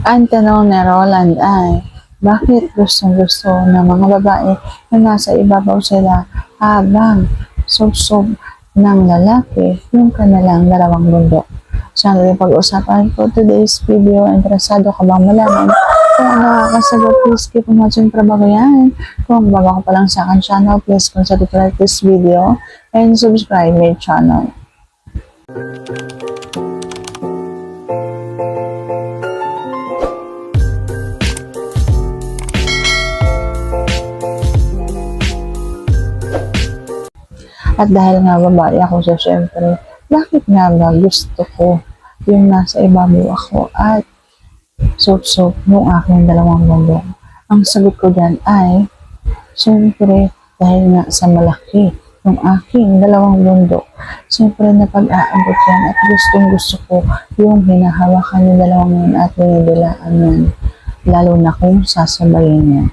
Ang tanong ni Roland ay, bakit gustong gusto ng mga babae na nasa ibabaw sila habang subsob ng lalaki yung kanilang dalawang bundok? Siya ang pag-usapan ko today's video. Interesado ka bang malaman kung ano nakakasagot, please keep on watching para bago yan. Kung bago ka pa lang sa akin channel, please consider to like this video and subscribe my channel. At dahil nga babae ako so syempre, bakit nga ba gusto ko yung nasa ibabaw ako at sup-sup ng aking dalawang bundok? Ang sagot ko dyan ay, syempre, dahil nga sa malaki yung aking dalawang bundok, syempre napag-aabot yan at gustong gusto ko yung hinahawakan yung dalawang yun at binibilaan yan, lalo na kung sasabayin yan.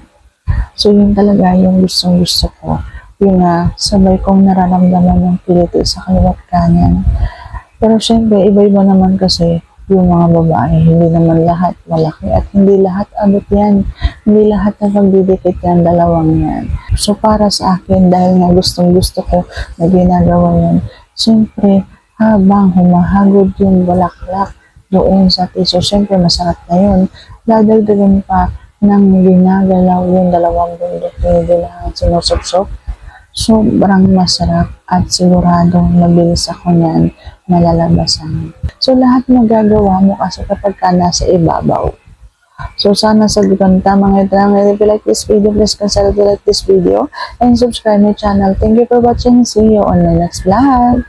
So yun talaga yung gustong gusto ko. Nga, sabay kong nararamdaman yung kiliti sa kaliwat kanan. Pero syempre, iba-iba naman kasi yung mga babae. Hindi naman lahat malaki at hindi lahat abot yan. Hindi lahat na pagdidikit yan, dalawang yan. So para sa akin, dahil nga gustong gusto ko na ginagawa yan, syempre, habang humahagod yung balaklak doon sa tiso, syempre masarap na yun. Dadagdagan pa ng ginagalaw yung dalawang bundok yung bilangan sinusupsop. Sobrang masarap at siguradong mabilis ako niyan malalabasan. So lahat magagawa mo kasi kapag ka nasa ibabaw. So sana sagutan tama ngayon lang. If you like this video, please consider to like this video and subscribe my channel. Thank you for watching. See you on my next vlog.